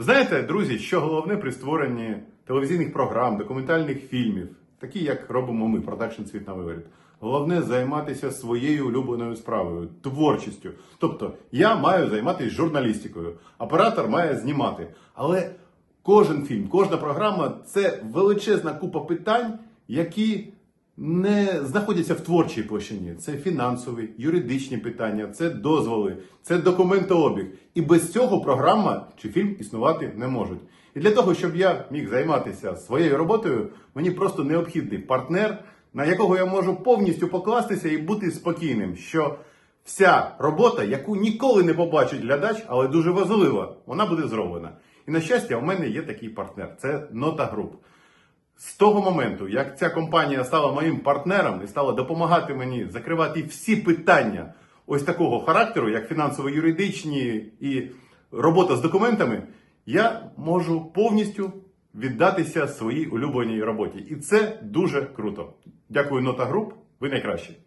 Знаєте, друзі, що головне при створенні телевізійних програм, документальних фільмів, такі як робимо ми, продакшн світ на виворіт. Головне займатися своєю улюбленою справою, творчістю. Тобто я маю займатися журналістикою, оператор має знімати. Але кожен фільм, кожна програма це величезна купа питань, які не знаходяться в творчій площині. Це фінансові, юридичні питання, це дозволи, це документообіг. І без цього програма чи фільм існувати не можуть. І для того, щоб я міг займатися своєю роботою, мені просто необхідний партнер, на якого я можу повністю покластися і бути спокійним, що вся робота, яку ніколи не побачить глядач, але дуже важлива, вона буде зроблена. І на щастя, у мене є такий партнер це Нота Груп. З того моменту, як ця компанія стала моїм партнером і стала допомагати мені закривати всі питання ось такого характеру, як фінансово-юридичні і робота з документами, я можу повністю віддатися своїй улюбленій роботі. І це дуже круто. Дякую, Нота Груп. Ви найкращі.